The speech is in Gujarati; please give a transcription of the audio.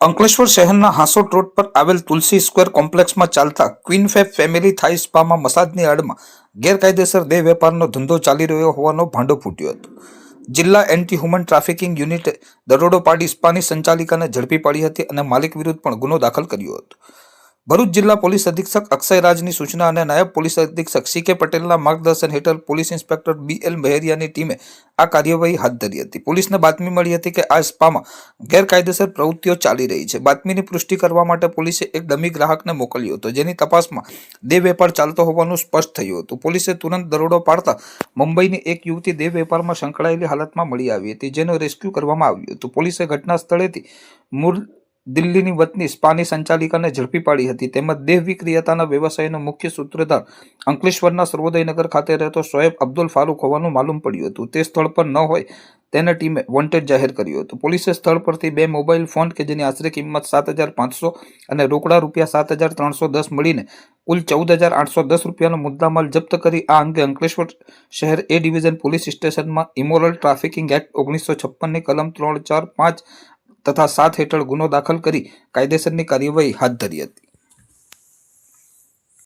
અંકલેશ્વર શહેરના હાંસોટ રોડ પર આવેલ તુલસી સ્ક્વેર કોમ્પ્લેક્સમાં ચાલતા ક્વીન ફેબ ફેમિલી થાઈ સ્પામાં મસાજની આડમાં ગેરકાયદેસર દેહ વેપારનો ધંધો ચાલી રહ્યો હોવાનો ભાંડો ફૂટ્યો હતો. જિલ્લા એન્ટી હ્યુમન ટ્રાફિકિંગ યુનિટે દરોડો પાડી સ્પાની સંચાલિકાને ઝડપી પાડી હતી અને માલિક વિરુદ્ધ પણ ગુનો દાખલ કર્યો હતો. ભરૂચ જિલ્લા પોલીસ અધિક્ષક અક્ષય રાજની સૂચના અને નાયબ પોલીસ અધિક્ષક સી કે પટેલના માર્ગદર્શન હેઠળ પોલીસ ઇન્સ્પેક્ટર બી એલ મહેરિયાની ટીમે આ કાર્યવાહી હાથ ધરી હતી. પોલીસને બાતમી મળી હતી કે આ સ્પામાં ગેરકાયદેસર પ્રવૃત્તિઓ ચાલી રહી છે. બાતમીની પુષ્ટિ કરવા માટે પોલીસે એક ડમી ગ્રાહકને મોકલ્યો હતો, જેની તપાસમાં દેહ વેપાર ચાલતો હોવાનું સ્પષ્ટ થયું હતું. પોલીસે તુરંત દરોડો પાડતા મુંબઈની એક યુવતી દેહ વેપારમાં સંકળાયેલી હાલતમાં મળી આવી હતી, જેનો રેસ્ક્યુ કરવામાં આવ્યું હતું. પોલીસે ઘટના સ્થળેથી મૂળ દિલ્હીની વતની સ્પાની સંચાલિકાને ઝડપી પાડી હતી. તેમજ દેહ વિક્રિયતાના વ્યવસાયનો મુખ્ય સૂત્રધાર અંકલેશ્વરના સર્વોદયનગર ખાતે રહેતો શોએબ અબ્દુલ ફારૂક હોવાનું માલુમ પડ્યું હતું. તે સ્થળ પર ન હોય તેને ટીમે વોન્ટેડ જાહેર કર્યું હતું. પોલીસે સ્થળ પરથી બે મોબાઈલ ફોન કે જેની આશરે કિંમત સાત હજાર પાંચસો અને રોકડા રૂપિયા સાત હજાર ત્રણસો દસ મળીને કુલ ચૌદ હજાર આઠસો દસ રૂપિયાનો મુદ્દામાલ જપ્ત કરી આ અંગે અંકલેશ્વર શહેર એ ડિવિઝન પોલીસ સ્ટેશનમાં ઇમોરલ ટ્રાફિકિંગ એક્ટ ઓગણીસો છપ્પનની કલમ ત્રણ ચાર પાંચ તથા સાત હેઠળ ગુનો દાખલ કરી કાયદેસરની કાર્યવાહી હાથ ધરી હતી.